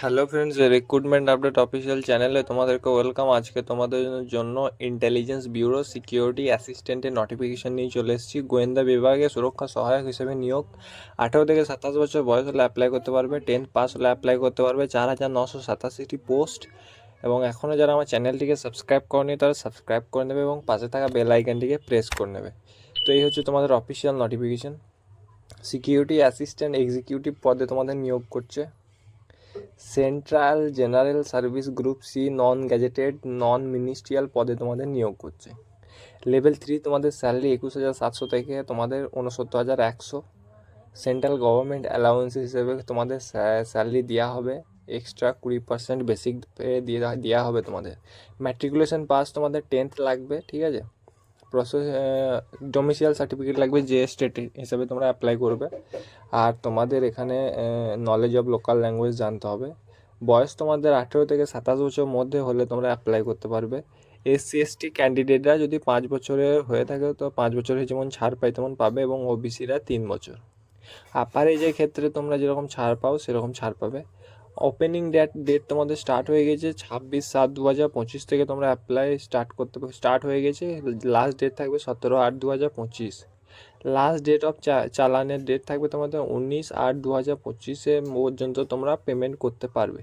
Hello friends recruitment update official চ্যানেলে তোমাদেরকে welcome আজকে তোমাদের জন্য ইন্টেলিজেন্স ব্যুরো সিকিউরিটি অ্যাসিস্ট্যান্টের নোটিফিকেশন নিয়ে চলে এসেছি। গোয়েন্দা বিভাগে সুরক্ষা সহায়ক হিসেবে নিয়োগ। আঠেরো থেকে সাতাশ বছর বয়স হলে অ্যাপ্লাই করতে পারবে। টেন্থ পাস হলে অ্যাপ্লাই করতে পারবে। চার হাজার নশো সাতাশিটি পোস্ট এবং এখনও যারা আমার চ্যানেলটিকে সাবস্ক্রাইব করেনি, তারা সাবস্ক্রাইব করে নেবে এবং পাশে থাকা বেল আইকনটিকে প্রেস করে নেবে। তো এই হচ্ছে তোমাদের official notification security assistant executive পদে তোমাদের নিয়োগ করছে। Central general service group C non gazetted non ministerial পদে তোমাদের নিয়োগ করছে। লেভেল থ্রি তোমাদের স্যালারি একুশ হাজার সাতশো থেকে তোমাদের উনসত্তর হাজার একশো। সেন্ট্রাল গভর্নমেন্ট অ্যালাউন্স হিসেবে তোমাদের স্যালারি দেওয়া হবে। এক্সট্রা কুড়ি পার্সেন্ট বেসিক দিয়ে দেওয়া হবে তোমাদের। ম্যাট্রিকুলেশন পাস তোমাদের টেন্থ লাগবে, ঠিক আছে? প্রসেস ডোমিসিয়াল সার্টিফিকেট লাগবে যে স্টেট হিসেবে তোমরা অ্যাপ্লাই করবে। আর তোমাদের এখানে নলেজ অফ লোকাল ল্যাঙ্গুয়েজ জানতে হবে। বয়স তোমাদের আঠেরো থেকে সাতাশ বছর মধ্যে হলে তোমরা অ্যাপ্লাই করতে পারবে। এসসি এসটি ক্যান্ডিডেটরা যদি পাঁচ বছরের হয়ে থাকে, তো পাঁচ বছরে যেমন ছাড় পাই তেমন পাবে এবং ওবিসিরা তিন বছর। আপার এজের ক্ষেত্রে তোমরা যেরকম ছাড় পাও, সেরকম ছাড় পাবে। ওপেনিং ডেট ডেট তোমাদের স্টার্ট হয়ে গেছে ছাব্বিশ সাত দু হাজার পঁচিশ থেকে তোমরা অ্যাপ্লাই স্টার্ট করতে স্টার্ট হয়ে গেছে। লাস্ট ডেট থাকবে সতেরো আট দু হাজার পঁচিশ লাস্ট ডেট অফ চালানের ডেট থাকবে তোমাদের উনিশ আট দু হাজার পঁচিশে পর্যন্ত তোমরা পেমেন্ট করতে পারবে।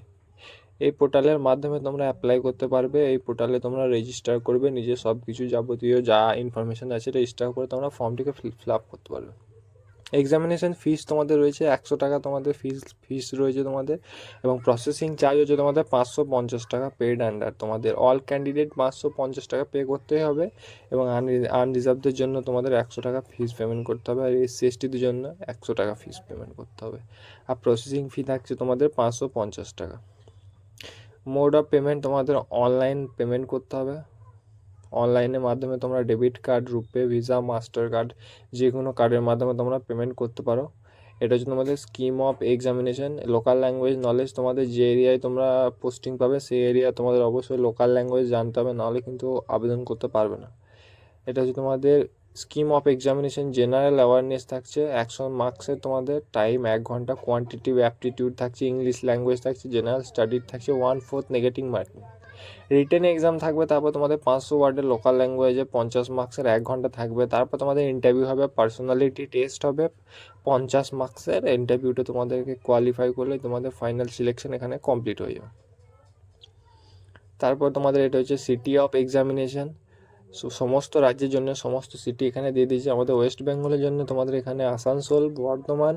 এই পোর্টালের মাধ্যমে তোমরা অ্যাপ্লাই করতে পারবে। এই পোর্টালে তোমরা রেজিস্টার করবে। নিজের সব কিছু যাবতীয় যা ইনফরমেশান আছে রেজিস্টার করে তোমরা ফর্মটিকে ফিল আপ করতে পারবে। এক্সামিনেশন ফিস তোমাদের রয়েছে, একশো টাকা তোমাদের ফিস ফিস রয়েছে তোমাদের, এবং প্রসেসিং চার্জ হচ্ছে তোমাদের পাঁচশো পঞ্চাশ টাকা পেড আন্ডার তোমাদের অল ক্যান্ডিডেট পাঁচশো পঞ্চাশ টাকা পে করতে হবে, এবং আনরিজার্ভদের জন্য তোমাদের একশো টাকা ফিস পেমেন্ট করতে হবে, আর এসসি এসটিদের জন্য একশো টাকা ফিস পেমেন্ট করতে হবে। আর প্রসেসিং ফি থাকছে তোমাদের পাঁচশো পঞ্চাশ টাকা। মোড অফ পেমেন্ট তোমাদের অনলাইন পেমেন্ট করতে হবে। অনলাইনের মাধ্যমে তোমরা debit card, RuPay, Visa master card যে কোনো কার্ডের মাধ্যমে তোমরা পেমেন্ট করতে পারো। এটা হচ্ছে তোমাদের scheme of examination local language knowledge তোমাদের যে এরিয়ায় তোমরা পোস্টিং পাবে, সেই এরিয়া তোমাদের অবশ্যই লোকাল ল্যাঙ্গুয়েজ জানতে হবে, নাহলে কিন্তু আবেদন করতে পারবে না। এটা হচ্ছে তোমাদের scheme of examination general awareness থাকছে, একশো মার্কসের তোমাদের টাইম এক ঘণ্টা কোয়ান্টিটিভ অ্যাপটিটিউড থাকছে ইংলিশ ল্যাঙ্গুয়েজ থাকছে জেনারেল স্টাডির থাকছে one fourth negative marking written exam থাকবে, তারপর তোমাদের পাঁচশো ওয়ার্ডের লোকাল ল্যাঙ্গুয়েজে পঞ্চাশ মার্কসের এক ঘণ্টা থাকবে, তারপর তোমাদের ইন্টারভিউ হবে পার্সোনালিটি টেস্ট হবে, পঞ্চাশ মার্কসের ইন্টারভিউটা তোমাদেরকে কোয়ালিফাই করলে তোমাদের ফাইনাল সিলেকশন এখানে কমপ্লিট হয়ে যাবে। তারপর তোমাদের এটা হচ্ছে সিটি অফ এক্সামিনেশন সমস্ত রাজ্যের জন্য, সমস্ত সিটি এখানে দিয়ে দিয়েছে, আমাদের ওয়েস্ট বেঙ্গলের জন্য তোমাদের এখানে আসানসোল, বর্ধমান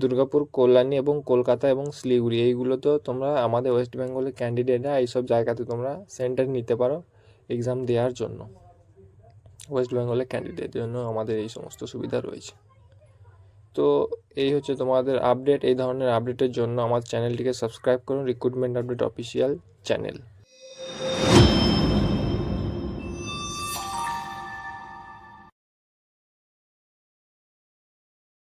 দুর্গাপুর, কল্যাণী এবং কলকাতা এবং শিলিগুড়ি। এইগুলো তো তোমরা আমাদের ওয়েস্ট বেঙ্গলের ক্যান্ডিডেটরা এইসব জায়গাতে তোমরা সেন্টার নিতে পারো এক্সাম দেওয়ার জন্য। ওয়েস্ট বেঙ্গলের ক্যান্ডিডেটের জন্য আমাদের এই সমস্ত সুবিধা রয়েছে। তো এই হচ্ছে তোমাদের আপডেট এই ধরনের আপডেটের জন্য আমার চ্যানেলটিকে সাবস্ক্রাইব করুন। Recruitment update official channel